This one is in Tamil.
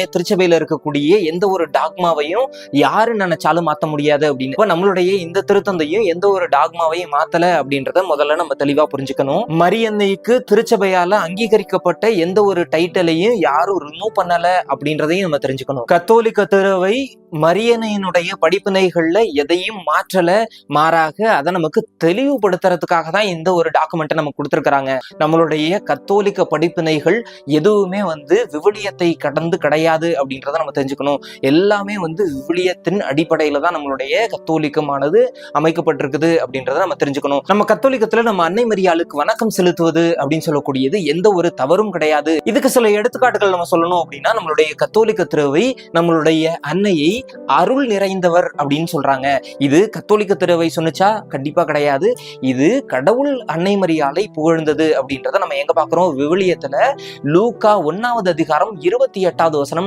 திருச்சபையில இருக்கக்கூடிய எந்த ஒரு டாக்மாவையும் யாரு நினைச்சாலும் மாத்த முடியாது அப்படின்னு. இப்ப நம்மளுடைய இந்த திருத்தந்தையும் எந்த ஒரு டாக்மாவையும் மாத்தல அப்படின்றத முதல்ல நம்ம தெளிவா புரிஞ்சுக்கணும். மரியன்னைக்கு திருச்சபையால அங்கீகரிக்கப்பட்ட எந்த ஒரு டைட்டிலையும் யாரும் ரிமூவ் பண்ணல அப்படின்றதையும் நம்ம தெரிஞ்சுக்கணும். கத்தோலிக்க திருவை மரியனையினுடைய படிப்பினைகள்ல எதையும் மாற்றல மாறாக அதை நமக்கு தெளிவுபடுத்துறதுக்காக தான் இந்த ஒரு டாக்குமெண்ட்டை நமக்கு கொடுத்துருக்காங்க நம்மளுடைய கத்தோலிக்க படிப்பினைகள் எதுவுமே வந்து விவிலியத்தை கடந்து கிடையாது அப்படின்றத நம்ம தெரிஞ்சுக்கணும். எல்லாமே வந்து விவிலியத்தின் அடிப்படையில தான் நம்மளுடைய கத்தோலிக்கமானது அமைக்கப்பட்டிருக்குது அப்படின்றத நம்ம தெரிஞ்சுக்கணும். நம்ம கத்தோலிக்கத்துல நம்ம அன்னை மரியாளுக்கு வணக்கம் செலுத்துவது அப்படின்னு சொல்லக்கூடியது எந்த ஒரு தவறும் கிடையாது. இதுக்கு சில எடுத்துக்காட்டுகள் நம்ம சொல்லணும் அப்படின்னா நம்மளுடைய கத்தோலிக்க திருவை நம்மளுடைய அன்னையை அருள் நிறைந்தவர் அப்படின்னு சொல்றாங்க. இது கத்தோலிக்க திருவை சொன்னிச்சா? கண்டிப்பா கிடையாது. இது கடவுள் அன்னை மரியாதை புகழ்ந்தது அப்படின்றத நம்ம எங்க பாக்குறோம் விவிலியத்துல லூக்கா ஒன்னாவது அதிகாரம் இருபத்தி எட்டாவது வசனம்